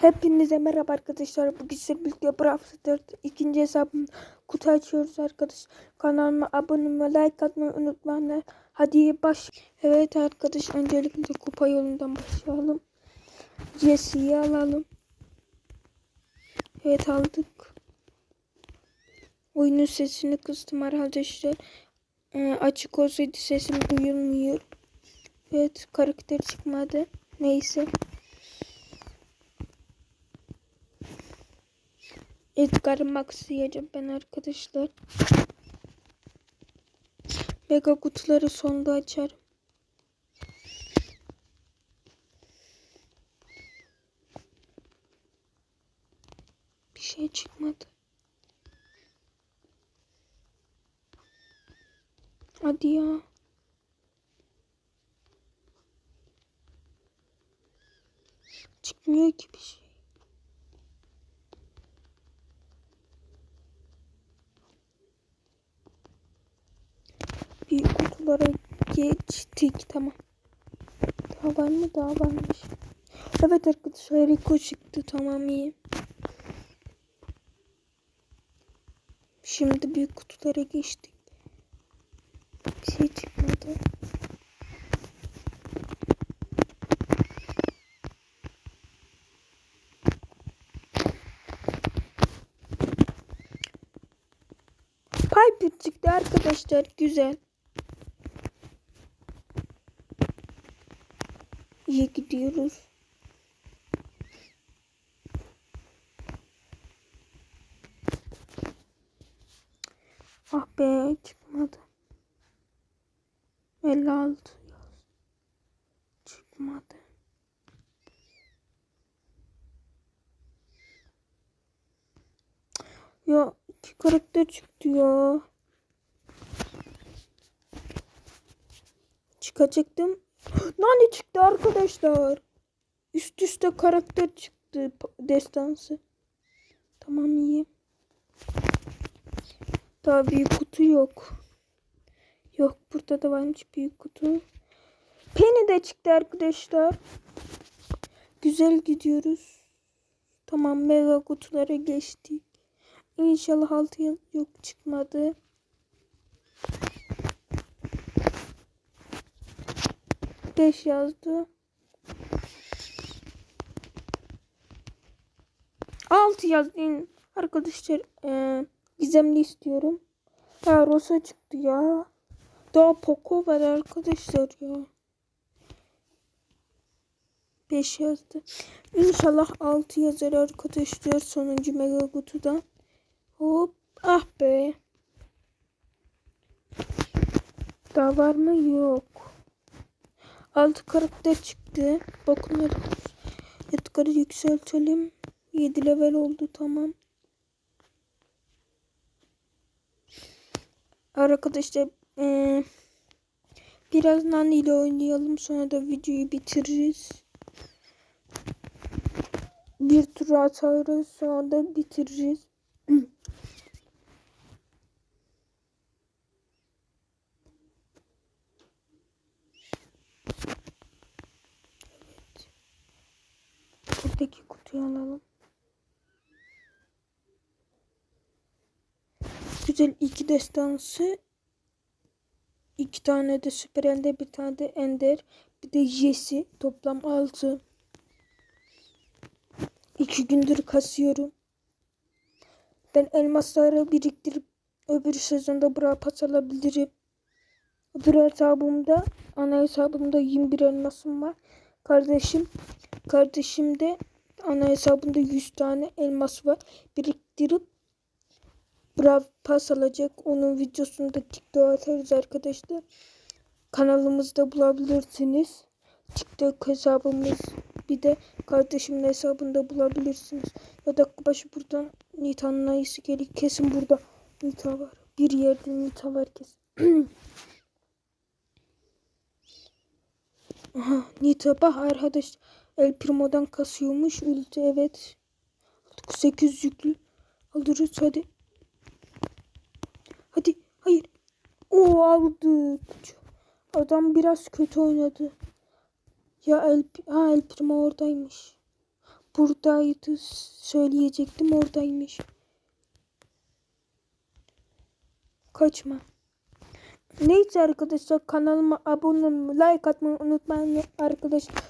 Hepinize merhaba arkadaşlar. Bugün sizlerle birlikte Brawl Stars ikinci hesabım kutu açıyoruz arkadaş. Kanalıma abone olmayı, like atmayı unutmayın. Hadi baş. Evet arkadaş öncelikle kupa yolundan başlayalım. Jesse'yi alalım. Evet aldık. Oyunun sesini kıstım herhalde işte. Ee, açık olsaydı sesim duyulmuyor. Evet karakter çıkmadı. Neyse. Edgar Max yiyeceğim ben arkadaşlar. Mega kutuları sonda açarım. Bir şey çıkmadı. Hadi ya. Çıkmıyor ki bir şey. Kutulara geçtik. Tamam. Daha var mı? Daha varmış. Evet arkadaşlar Rico çıktı. Tamam iyi. Şimdi büyük kutulara geçtik. Bir şey çıkmadı. Piper çıktı arkadaşlar. Güzel. İyi gidiyoruz. Ah be çıkmadı. 56 yaz. Çıkmadı. Ya iki karakter çıktı ya. Çıkacaktım. Nani çıktı arkadaşlar. Üst üste karakter çıktı destansı. Tamam iyi. Daha büyük kutu yok. Yok burada da varmış büyük kutu. Penny de çıktı arkadaşlar. Güzel gidiyoruz. Tamam mega kutulara geçtik. İnşallah 6 yıl yok çıkmadı. Beş yazdı. Altı yazdı. Arkadaşlar e, gizemli istiyorum. Ha Rosa çıktı ya. Daha Poco var arkadaşlar ya. 5 yazdı. İnşallah 6 yazar arkadaşlar sonuncu mega kutudan. Hop ah be. Daha var mı? Yok. Altı karakter çıktı. Bakın Edgar'ı yükseltelim. 7 level oldu tamam. Arkadaşlar ee, biraz Nani ile oynayalım sonra da videoyu bitiririz. Bir tur atarız sonra da bitiririz. Kutuyu. Güzel iki destansı. iki tane de süper ender, bir tane de ender. Bir de Jesse. Toplam altı. İki gündür kasıyorum. Ben elmasları biriktirip öbür sezonda buraya pas alabilirim. Öbür hesabımda, ana hesabımda 21 elmasım var. Kardeşim, kardeşim de ana hesabında 100 tane elmas var. Biriktirip Brav pas alacak. Onun videosunu da TikTok'a atarız arkadaşlar. Kanalımızda bulabilirsiniz. TikTok hesabımız bir de kardeşimin hesabında bulabilirsiniz. Ya da başı buradan Nita'nın ayısı geliyor. Kesin burada Nita var. Bir yerde Nita var kesin. Aha Nita bak arkadaş El Primo'dan kasıyormuş. Ulti evet. 8 yüklü. Alırız hadi. Hadi hayır. O aldık. Adam biraz kötü oynadı. Ya El, ha, El Primo oradaymış. buradaydı söyleyecektim oradaymış. Kaçma. Neyse arkadaşlar kanalıma abone olmayı, like atmayı unutmayın arkadaşlar.